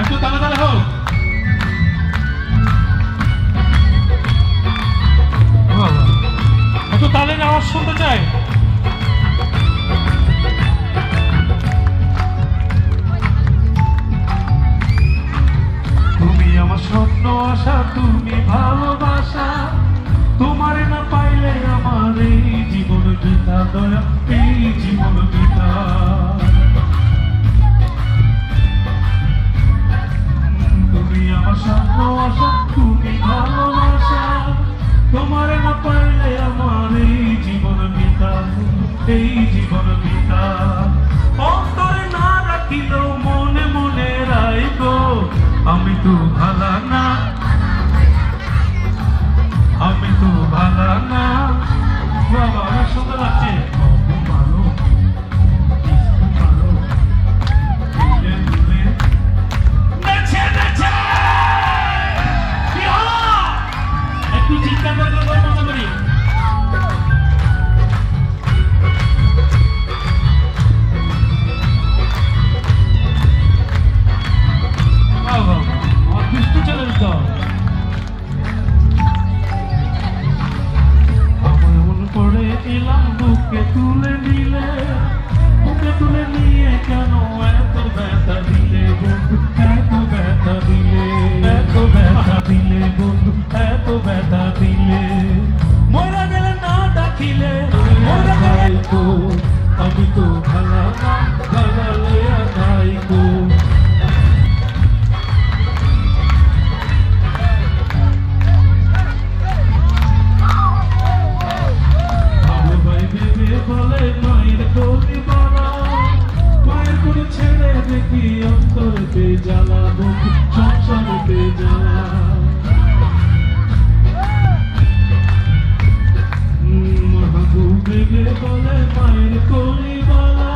একটু তাড়াতাড়ি হোক। একটু তাদের আওয়াজ শুনতে চাই। এই জীবন পিতা। অন্তরে না রাখিলেও মনে মনে রাইত আমি তো ভালা তুলে নিলে বুকে তুলে নিয়ে কেন এত ব্যথা দিলে বন্ধু? এত ব্যথা দিলে, এত ব্যথা দিলে বন্ধু? এত ব্যথা দিলে। জ্বালা বন্ধু সংসারতে জ্বালা মাহবুব ভেবে বলে মায়ের কবি বলা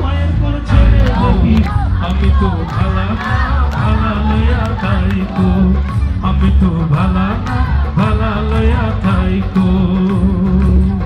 মায়ের কোনো ছেড়ে দেখি আমি তো ভালা ভালা লয়া খাই তো আমি তো ভালা